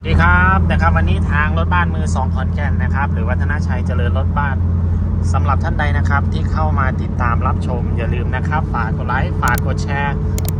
สวัสดีครับนะครับวันนี้ทางรถบ้านมือสองขอนแก่นนะครับ หรือวัฒนาชัยเจริญรถบ้านสำหรับท่านใดนะครับ ที่เข้ามาติดตามรับชม อย่าลืมนะครับ ฝากกดไลค์ฝากกดแชร์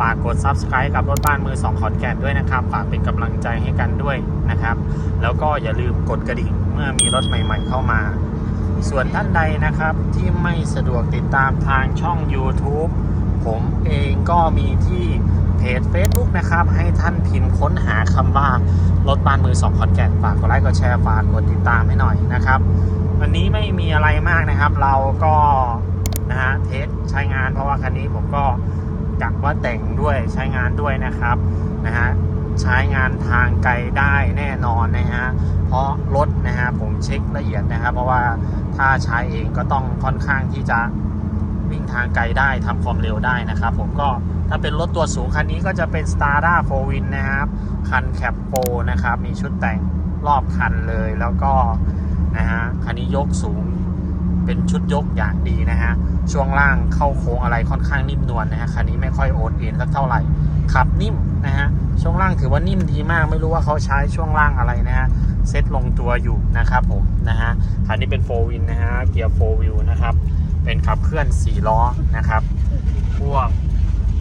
ฝากกด Subscribe กับรถบ้านมือสองขอนแก่นด้วยนะครับฝากเป็นกำลังใจให้กันด้วยนะครับ แล้วก็อย่าลืมกดกระดิ่งเมื่อมีรถใหม่ ๆ เข้ามา ส่วนท่านใดนะครับที่ไม่สะดวกติดตามทางช่อง YouTube ผมเองก็มีที่ เพจ Facebook นะครับ ให้ท่านพิมพ์ค้นหาคำว่ารถบ้านมือสองขอนแก่นฝากกดไลค์กดแชร์ฝากกดติดตามให้หน่อยนะครับ วันนี้ไม่มีอะไรมากนะครับ เราก็นะฮะเทสใช้งานเพราะว่าคันนี้ผมก็กว่าแต่งด้วยใช้งานด้วยนะครับนะฮะใช้งานทางไกลได้แน่นอนนะฮะเพราะรถนะฮะผมเช็คละเอียดนะครับ เพราะว่าถ้าใช้เองก็ต้องค่อนข้างที่จะ วิ่งทางไกลได้ทำความเร็วได้นะครับผมก็ถ้าเป็นรถตัวสูงคันนี้ก็จะเป็น s t a r d a 4 Win นะครับ คันแคปโปนะครับ มีชุดแต่งรอบคันเลยแล้วก็นะฮะคันนี้ยกสูงเป็นชุดยกอย่างดีนะฮะช่วงล่างเข้าโค้งอะไรค่อนข้างนิ่มนวลนะฮะคันนี้ไม่ค่อยโอนเอ็นสักเท่าไหร่ขับนิ่มนะฮะช่วงล่างถือว่านิ่มดีมาก ไม่รู้ว่าเขาใช้ช่วงล่างอะไรนะฮะเซ็ตลงตัวอยู่นะครับผมนะฮะคันนี้เป็น4 Win นะฮะเกียร์4 Wheel นะครับ เป็นขับเคลื่อน4ล้อนะครับ พวก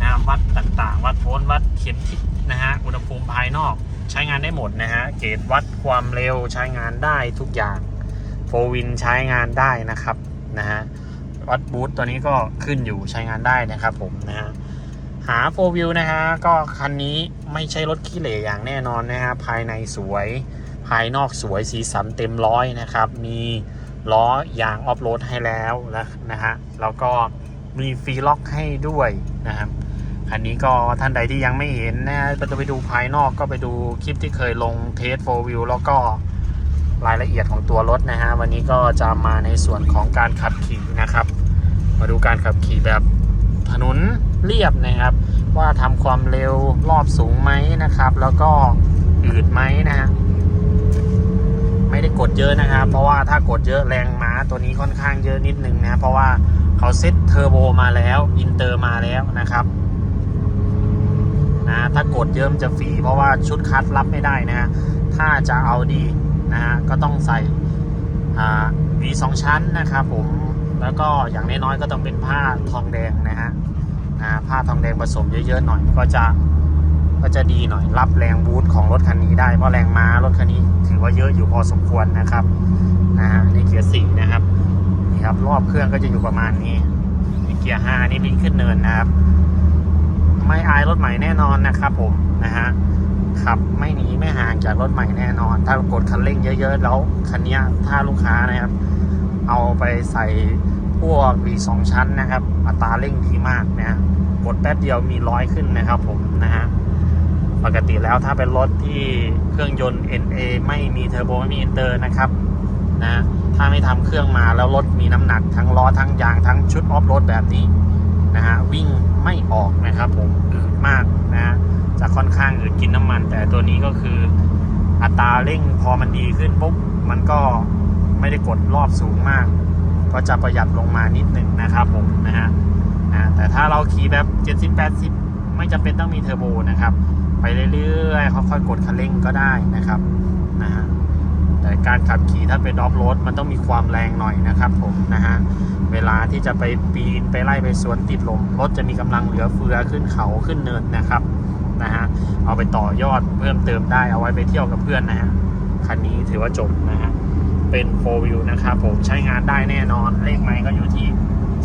นะวัดต่างๆ วัดโวลต์วัดเข็มทิศนะฮะอุณหภูมิภายนอกใช้งานได้หมดนะฮะเกจวัดความเร็วใช้งานได้ทุกอย่างโฟวินใช้งานได้นะครับนะฮะวัดบูตตัวนี้ก็ขึ้นอยู่ใช้งานได้นะครับผมนะฮะหาโฟวิวนะฮะก็คันนี้ไม่ใช่รถขี้เหร่อย่างแน่นอนนะฮะภายในสวยภายนอกสวยสีสันเต็มร้อยนะครับ มี ล้อยางออฟโรดให้แล้วนะนะฮะแล้วก็มีฟรีล็อกให้ด้วยนะครับคันนี้ก็ท่านใดที่ยังไม่เห็นนะก็จะไปดูภายนอกก็ไปดูคลิปที่เคยลงเทสโฟวิวแล้วก็รายละเอียดของตัวรถนะฮะวันนี้ก็จะมาในส่วนของการขับขี่นะครับ มาดูการขับขี่แบบถนนเรียบนะครับ ว่าทำความเร็วรอบสูงไหมนะครับ แล้วก็อืดไหมนะฮะ ไม่ได้กดเยอะนะครับ เพราะว่าถ้ากดเยอะแรงม้าตัวนี้ค่อนข้างเยอะนิดนึงนะเพราะว่าเขาเซ็ตเทอร์โบมาแล้วอินเตอร์มาแล้วนะครับนะถ้ากดเยอะมันจะฟรีเพราะว่าชุดคัดรับไม่ได้นะฮะถ้าจะเอาดีนะฮะก็ต้องใส่วีสองชั้นนะครับผมแล้วก็อย่างน้อยๆก็ต้องเป็นผ้าทองแดงนะฮะผ้าทองแดงผสมเยอะๆหน่อยก็จะ ก็จะดีหน่อยรับแรงบูทของรถคันนี้ได้เพราะแรงม้ารถคันนี้ถือว่าเยอะอยู่พอสมควรนะครับนะฮะนี่เกียร์สี่นะครับนี่ครับรอบเครื่องก็จะอยู่ประมาณนี้นี่เกียร์ห้านี่วิ่งขึ้นเนินนะครับ ไม่อายรถใหม่แน่นอนนะครับผมนะฮะขับไม่หนีไม่ห่างจากรถใหม่แน่นอน ถ้ากดคันเร่งเยอะ ๆ แล้วคันนี้ถ้าลูกค้านะครับ เอาไปใส่พวก V2 ชั้นนะครับ อัตราเร่งดีมากนะฮะกดแป๊บเดียวมีร้อยขึ้นนะครับผมนะฮะ ปกติแล้วถ้าเป็นรถที่เครื่องยนต์ NA ไม่มีเทอร์โบไม่มีอินเตอร์นะครับนะถ้าไม่ทำเครื่องมาแล้วรถมีน้ำหนักทั้งล้อทั้งยางทั้งชุดออฟโรดแบบนี้นะฮะวิ่งไม่ออกนะครับผมอืดมากนะฮะจะค่อนข้างอืดกินน้ำมัน แต่ตัวนี้ก็คืออัตราเร่งพอมันดีขึ้นปุ๊บมันก็ไม่ได้กดรอบสูงมาก ก็จะประหยัดลงมานิดหนึ่งนะครับผมนะฮะนะแต่ถ้าเราขี่แบบ 70-80 ไม่จำเป็นต้องมีเทอร์โบนะครับ ไปเรื่อยๆค่อยๆกดคันเร่งก็ได้นะครับนะฮะแต่การขับขี่ถ้าเป็นออฟโรดมันต้องมีความแรงหน่อยนะครับผมนะฮะเวลาที่จะไปปีนไปไล่ไปสวนติดลมรถจะมีกำลังเหลือเฟือขึ้นเขาขึ้นเนินนะครับนะฮะเอาไปต่อยอดเพิ่มเติมได้เอาไว้ไปเที่ยวกับเพื่อนนะฮะคันนี้ถือว่าจบนะฮะเป็น4 wheel นะครับผมใช้งานได้แน่นอนเลขไม้ก็อยู่ที่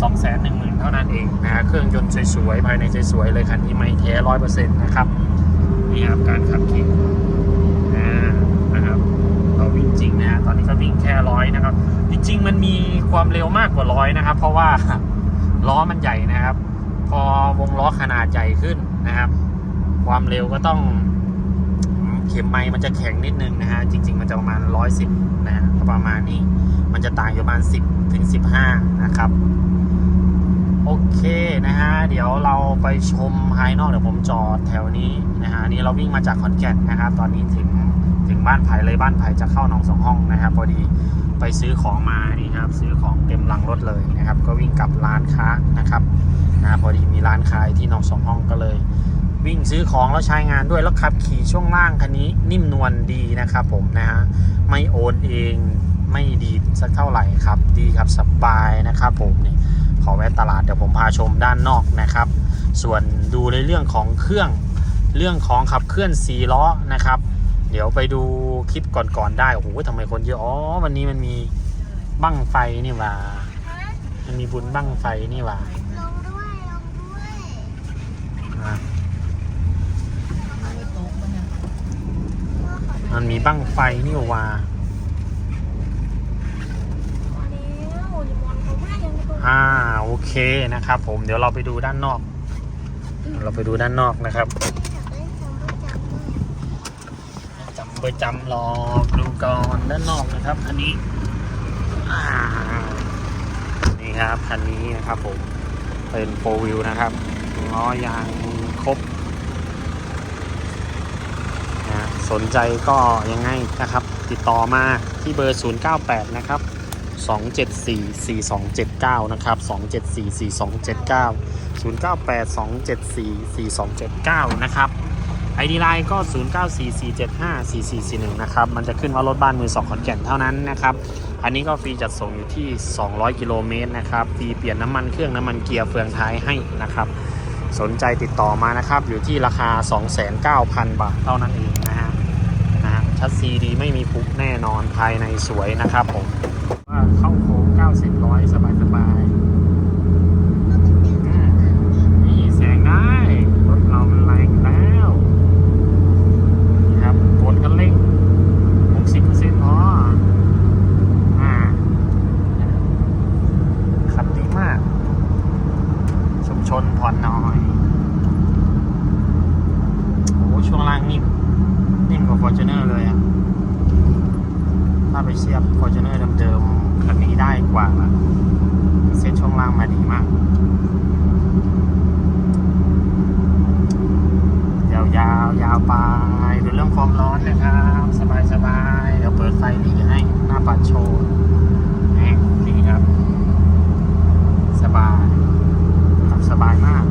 2 1 0 0 0 0 เท่านั้นเองนะฮะเครื่องยนต์สวยๆ ภายในสวยๆเลยคันนี้ไม่แท้ร้อยเปอร์เซ็นต์นะครับ นี่ครับการขับขี่นะครับเราวิ่งจริงนะตอนนี้ก็วิ่งแค่ร้อยนะครับ จริง ๆ มันมีความเร็วมากกว่าร้อยนะครับ เพราะว่าล้อมันใหญ่นะครับ พอวงล้อขนาดใหญ่ขึ้นนะครับ ความเร็วก็ต้องเข็มไม้มันจะแข็งนิดนึงนะฮะจริง ๆ มันจะประมาณร้อยสิบนะประมาณนี้ มันจะต่างอยู่ประมาณสิบถึงสิบห้านะครับ โอเคนะฮะ เดี๋ยวเราไปชมภายนอกเดี๋ยวผมจอดแถวนี้นะฮะนี้เราวิ่งมาจากขอนแก่นนะครับ ตอนนี้ถึงถึงบ้านไผ่เลยบ้านไผ่จะเข้าหนองสองห้องนะครับพอดีไปซื้อของมานี่ครับซื้อของเต็มลังรถเลยนะครับ ก็วิ่งกลับร้านค้านะครับนะพอดีมีร้านขาที่หนองสองห้องก็เลย วิ่งซื้อของแล้วใช้งานด้วยแล้วขับขี่ช่วงล่างคันนี้นิ่มนวลดีนะครับ ผมนะฮะไม่โอนเองไม่ดีสักเท่าไหร่ครับ ดีครับสบายนะครับผมเนี่ข อแวะตลาดเดี๋ยวผมพาชมด้านนอกนะครับ ส่วนดูในเรื่องของเครื่องเรื่องของขับเคลื่อนสีล้อนะครับ เดี๋ยวไปดูคลิปก่อนๆได้โอ้โหทำไมคนเยอะอ๋อวันนี้มันมีบั้งไฟนี่หว่ามันมีบุญบั้งไฟนี่หว่าลงด้วยลงด้วยอะไม่ตกมันนะมันมีบั้งไฟนี่หว่ามาแล้วลิมอนเขาไม่ยังไม่ อ่าโอเคนะครับผมเดี๋ยวเราไปดูด้านนอก เราไปดูด้านนอกนะครับจำไม่จำเลยจำไปจำรอกดูก่อนด้านนอกนะครับคันนี้นี่ครับคันนี้นะครับผมเป็นโฟวิวนะครับล้อยางครบนะสนใจก็ยังไงนะครับ ติดต่อมาที่เบอร์ 098 นะครับ 2744279 นะครับ 2744279 0982744279 นะครับ ID ไลน์ก็ 0944754441 นะครับ มันจะขึ้นว่ารถบ้านมือสองขอนแก่นเท่านั้นนะครับ อันนี้ก็ฟรีจัดส่งอยู่ที่ 200 กิโลเมตรนะครับ ฟรีเปลี่ยนน้ำมันเครื่องน้ำมันเกียร์เฟืองท้ายให้นะครับ สนใจติดต่อมานะครับ อยู่ที่ราคา 29,000บาทเท่านั้นเองนะฮะนะฮะชัดซีดีไม่มีพุกแน่นอนภายในสวยนะครับผม เข้าโค้ง90ร้อยสบายสบายนี่แซงได้ รถเรามันแรงแล้วนี่ครับกดกันเร่ง60%พออ่าขับดีมาก ชุมชนผ่อนน้อยโอ้ช่วงล่างนิ่มนิ่มกว่า Fortuner เลยอะาไปเทียบ Fortuner เดิมๆคันนี้ได้กว่าละเซ็ตช่วงล่างมาดีมาก ยาวยาวยาวไปดูเรื่องความร้อนนะครับ สบายสบายเดี๋ยวเปิดไฟหลีให้หน้าปัดโชว์นี่นี่ครับ สบายขับสบายมาก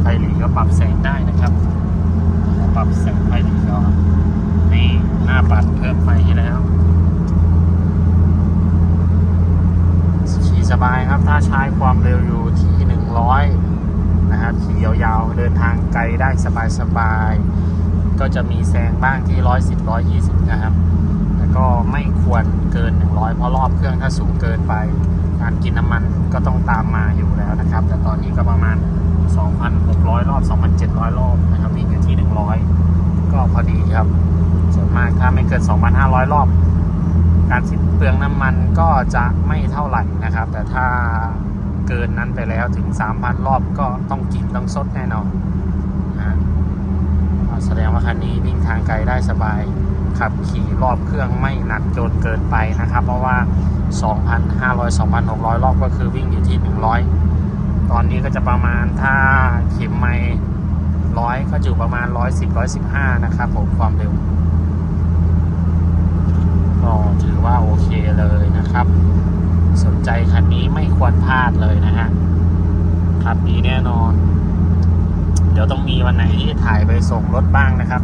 ไฟหลีก็ปรับแสงได้นะครับ ปรับแสงไฟหลีก็นี่หน้าปัดเพิ่มไฟให้แล้วขี่สบายครับถ้าใช้ความเร็วอยู่ที่ 100 นะครับขี่ยาวๆ เดินทางไกลได้สบายๆ ก็จะมีแซงบ้างที่ 110 120 นะครับ แล้วก็ไม่ควรเกิน 100 เพราะรอบเครื่องถ้าสูงเกินไป การกินน้ำมันก็ต้องตามมาอยู่แล้วนะครับ แต่ตอนนี้ก็ประมาณ 2,600 รอบ 2,700 รอบนะครับวิ่งอยู่ที่ 100 ก็พอดีครับ ส่วนมากถ้าไม่เกิน 2,500 รอบ การสิ้นเปลืองน้ำมันก็จะไม่เท่าไหร่นะครับ แต่ถ้าเกินนั้นไปแล้วถึง 3,000 รอบก็ต้องกินต้องซดแน่นอนนะแสดงว่าคันนี้วิ่งทางไกลได้สบายขับขี่รอบเครื่องไม่หนักจนเกินไปนะครับ เพราะว่า 2,500 2,600 รอบก็คือวิ่งอยู่ที่ 100 ตอนนี้ก็จะประมาณถ้าเข็มไม่ร้อยก็อยู่ประมาณ110 115นะครับผมความเร็วก็ถือว่าโอเคเลยนะครับ สนใจคันนี้ไม่ควรพลาดเลยนะฮะขับดีแน่นอน เดี๋ยวต้องมีวันไหนที่ถ่ายไปส่งรถบ้างนะครับ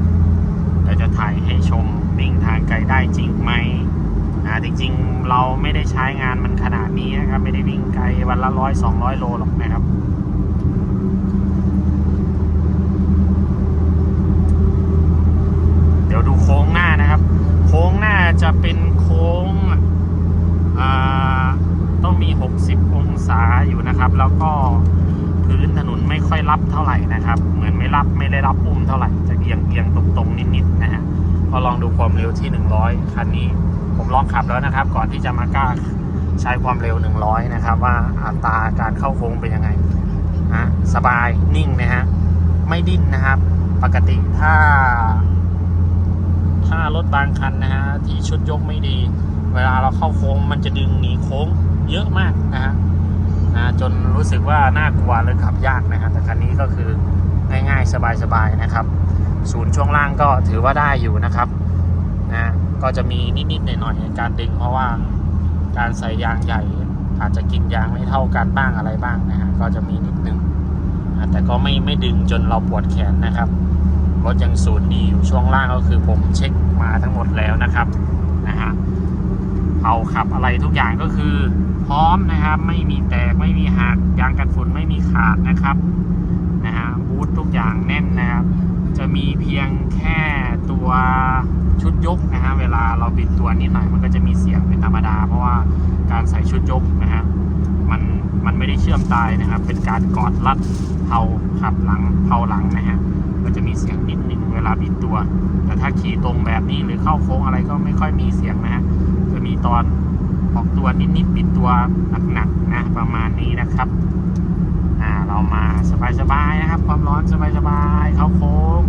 เดี๋ยวจะถ่ายให้ชมวิ่งทางไกลได้จริงไหม นะจริงๆเราไม่ได้ใช้งานมันขนาดนี้นะครับ ไม่ได้วิ่งไกลวันละร้อยสองร้อยโลหรอกนะครับเดี๋ยวดูโค้งหน้านะครับ โค้งหน้าจะเป็นโค้งอ่าต้องมี 60 องศาอยู่นะครับ แล้วก็พื้นถนนไม่ค่อยรับเท่าไหร่นะครับ เหมือนไม่รับไม่ได้รับอุ้มเท่าไหร่จะเอียงเอียงตรงๆนิดๆนะฮะ พอลองดูความเร็วที่ 100 คันนี้ ผมลองขับแล้วนะครับ ก่อนที่จะมากล้าใช้ความเร็ว 100 นะครับ ว่าอัตราการเข้าโค้งเป็นยังไงนะสบายนิ่งนะฮะไม่ดิ้นนะครับ ปกติถ้า ถ้ารถบางคันนะฮะที่ชุดยกไม่ดี เวลาเราเข้าโค้ง มันจะดึงหนีโค้งเยอะมากนะฮะนะจนรู้สึกว่าน่ากลัวเลยขับยากนะฮะแต่คันนี้ก็คือง่ายๆ สบายๆนะครับ ศูนย์ช่วงล่างก็ถือว่าได้อยู่นะครับนะก็จะมีนิดๆหน่อยๆในการดึง เพราะว่าการใส่ยางใหญ่ อาจจะกินยางไม่เท่ากันบ้างอะไรบ้างนะฮะก็จะมีนิดนึงอะแต่ก็ไม่ไม่ดึงจนเราปวดแขนนะครับรถยังศูนย์ดีอยู่ช่วงล่างก็คือผมเช็คมาทั้งหมดแล้วนะครับนะฮะเอาขับอะไรทุกอย่างก็คือพร้อมนะครับ ไม่มีแตกไม่มีหักยางกันฝุ่นไม่มีขาดนะครับนะฮะบูททุกอย่างแน่นนะครับ จะมีเพียงแค่ตัวชุดยกนะฮะเวลาเราบิดตัวนิดหน่อยมันก็จะมีเสียงเป็นธรรมดา เพราะว่าการใส่ชุดยกนะฮะมันมันไม่ได้เชื่อมตายนะครับ เป็นการกอดรัดเผาขับหลังเผาหลังนะฮะก็จะมีเสียงนิดหนึ่งเวลาบิดตัว แต่ถ้าขี่ตรงแบบนี้หรือเข้าโค้งอะไรก็ไม่ค่อยมีเสียงนะฮะจะมีตอนออกตัวนิดๆบิดตัวหนักๆนะประมาณนี้นะครับ อ่าเรามาสบายๆนะครับ ความร้อนสบายๆเข้าโค้ง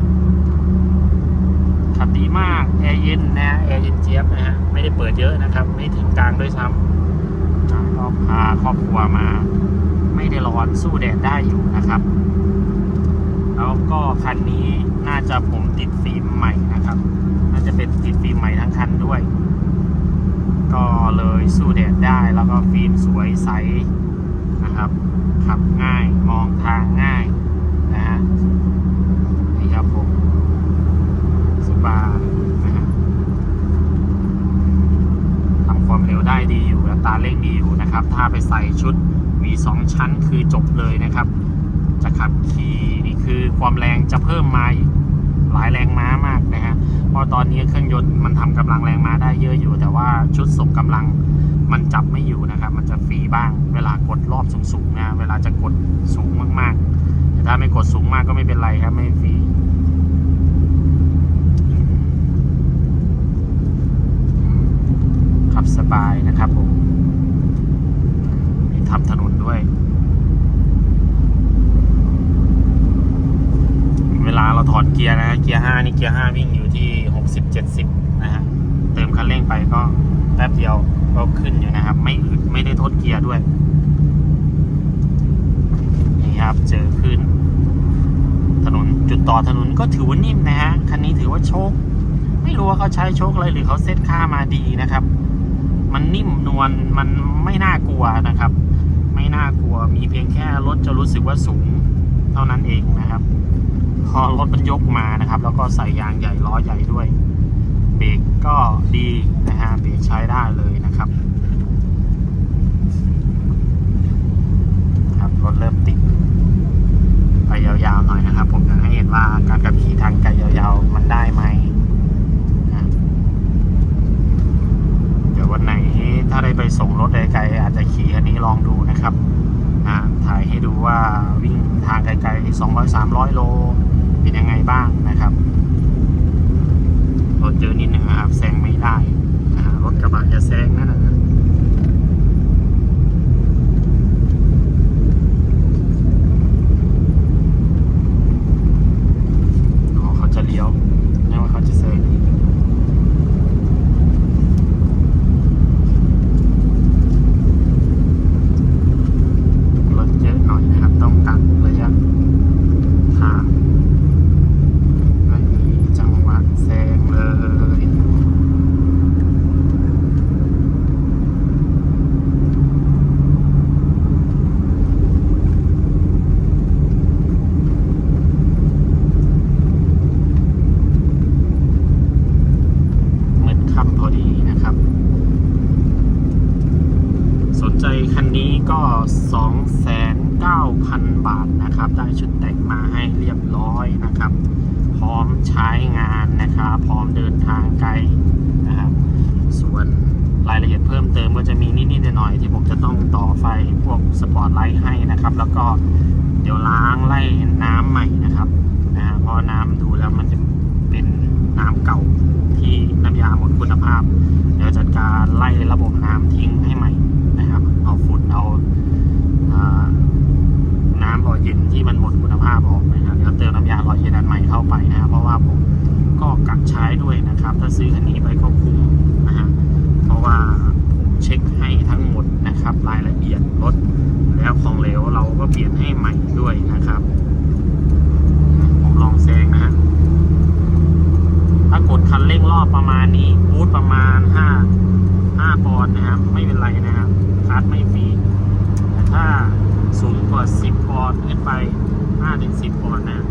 ขับดีมากแอร์เย็นนะแอร์เย็นเจี๊ยบนะฮะไม่ได้เปิดเยอะนะครับ ไม่ถึงกลางด้วยซ้ำอ่าก็พาครอบครัวมา ไม่ได้ร้อนสู้แดดได้อยู่นะครับ แล้วก็คันนี้น่าจะผมติดฟิล์มใหม่นะครับ น่าจะเป็นติดฟิล์มใหม่ทั้งคันด้วย ก็เลยสู้แดดได้แล้วก็ฟิล์มสวยใส นะครับ ขับง่ายมองทางง่ายนะฮะนี่ครับผมสบายนะฮะทำความเร็วได้ดีอยู่และตาเร่งดีอยู่นะครับ ถ้าไปใส่ชุด V2 ชั้นคือจบเลยนะครับ จะขับขี่นี่คือความแรงจะเพิ่มมาอีกหลายแรงม้ามากนะฮะเพราะตอนนี้เครื่องยนต์มันทำกำลังแรงม้าได้เยอะอยู่ แต่ว่าชุดส่งกำลัง มันจับไม่อยู่นะครับ มันจะฟรีบ้าง เวลากดรอบสูงๆนะเวลาจะกดสูงมากๆ แต่ถ้าไม่กดสูงมากก็ไม่เป็นไรครับ ไม่ฟรีขับสบายนะครับผมมีทับถนนด้วย เวลาเราถอดเกียร์นะฮะเกียร์ห้านี่เกียร์ห้าวิ่งอยู่ที่หกสิบเจ็ดสิบนะฮะ เติมคันเร่งไปก็ แป๊บเดียวก็ขึ้นอยู่นะครับ ไม่อึดไม่ได้ทดเกียร์ด้วย นี่ครับเจอขึ้น ถนนจุดต่อถนนก็ถือว่านิ่มนะฮะ คันนี้ถือว่าโชค ไม่รู้ว่าเขาใช้โชคอะไรหรือเขาเซตค่ามาดีนะครับ มันนิ่มนวลมันไม่น่ากลัวนะครับ ไม่น่ากลัวมีเพียงแค่รถจะรู้สึกว่าสูงเท่านั้นเองนะครับ พอรถมันยกมานะครับ แล้วก็ใส่ยางใหญ่ล้อใหญ่ด้วย ก็ดีนะฮะเบรกใช้ได้เลยนะครับ ครับรถเริ่มติด ไปยาวๆหน่อยนะครับ ผมอยากให้เห็นว่าการขับขี่ทางไกลยาวๆ มันได้ไหมนะเดี๋ยววันไหนถ้าได้ไปส่งรถไกลๆอาจจะขี่อันนี้ลองดูนะครับถ่ายให้ดูว่าวิ่งทางไกลๆ200-300 โล เป็นยังไงบ้างนะครับรถเยอะนิดนึงนะครับแซงไม่ได้นะฮะรถกระบะจะแซงนั่นนะอ๋อเขาจะเลี้ยวไม่ว่าเขาจะแซงรถเยอะหน่อยนะครับ ต้องกักระยะทาง ไม่มีจังหวะแซงเลย มืดค่ำพอดีนะครับ สนใจคันนี้ก็ 2,900,000 บาทนะครับ ได้ชุดแต่งมาให้เรียบร้อยนะครับ พร้อมใช้งานนะครับ พร้อมเดินทางไกลนะครับ ส่วน รายละเอียดเพิ่มเติมก็จะมีนิดๆหน่อยๆที่ผมจะต้องต่อไฟพวกสปอตไลท์ให้นะครับ แล้วก็เดี๋ยวล้างไล่น้ำใหม่นะครับนะฮะเพราะน้ำดูแล้วมันจะเป็นน้ำเก่าที่น้ำยาหมดคุณภาพ เดี๋ยวจัดการไล่ระบบน้ำทิ้งให้ใหม่นะครับ เอาฝุ่นเอาน้ำหล่อเย็นที่มันหมดคุณภาพออกนะครับเดี๋ยวเติมน้ำยาล่อเย็นอันใหม่เข้าไปนะครับเพราะว่าผมก็กักใช้ด้วยนะครับ ถ้าซื้อคันนี้ไปกคุ้มนะฮะเพราะว่าผมเช็คให้ทั้งหมดนะครับ รายละเอียดรถแล้วของเหลวเราก็เปลี่ยนให้ใหม่ด้วยนะครับ ผมลองแซงนะฮะถ้ากดคันเร่งรอบ อบประมาณนี้ บูทประมาณ 5 5ปอนด์นะครับ ไม่เป็นไรนะครับคัดไม่ฟรีแต่ถ้าสูงกว่า 10ปอนด์ขึ้นไป5ถึง10ปอนด์นะ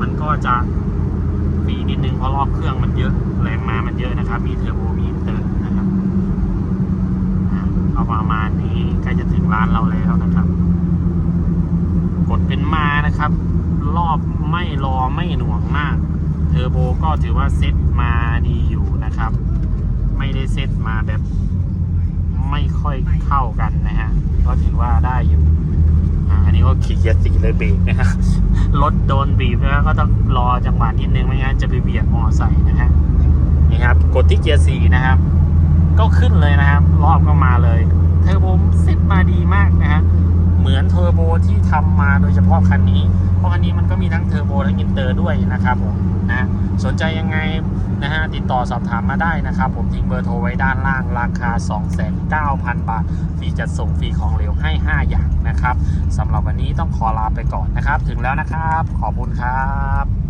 มันก็จะฟรีนิดนึงเพราะรอบเครื่องมันเยอะแรงม้ามันเยอะนะครับ มีเทอร์โบมีอินเตอร์นะครับอ่เอาประมาณนี้ใกล้จะถึงร้านเราแล้วนะครับ กดเป็นมานะครับ รอบไม่รอไม่หน่วงมาก เทอร์โบก็ถือว่าเซ็ตมาดี ไม่ได้เซ็ตมาแบบไม่ค่อยเข้ากันนะฮะ ก็ถือว่าได้อยู่อันนี้ก็ขี่เกียร์สี่เลยเบรกนะฮะรถโดนบีบนะก็ต้องรอจังหวะนิดนึงไม่งั้นจะไปเบียดมอไซค์นะฮะนี่ครับ กดที่เกียร์สี่นะครับ ก็ขึ้นเลยนะครับ รอบก็มาเลยเทอร์โบเซ็ตมาดีมากนะฮะเหมือนเทอร์โบที่ทำมาโดยเฉพาะคันนี้ เพราะคันนี้มันก็มีทั้งเทอร์โบทั้งอินเตอร์ด้วยนะครับผม นะสนใจยังไงนะฮะติดต่อสอบถามมาได้นะครับ ผมทิ้งเบอร์โทรไว้ด้านล่างราคา 29,000 บาท ฟรีจัดส่งฟรีของเหลวให้ 5 อย่างนะครับสำหรับวันนี้ต้องขอลาไปก่อนนะครับ ถึงแล้วนะครับ ขอบคุณครับ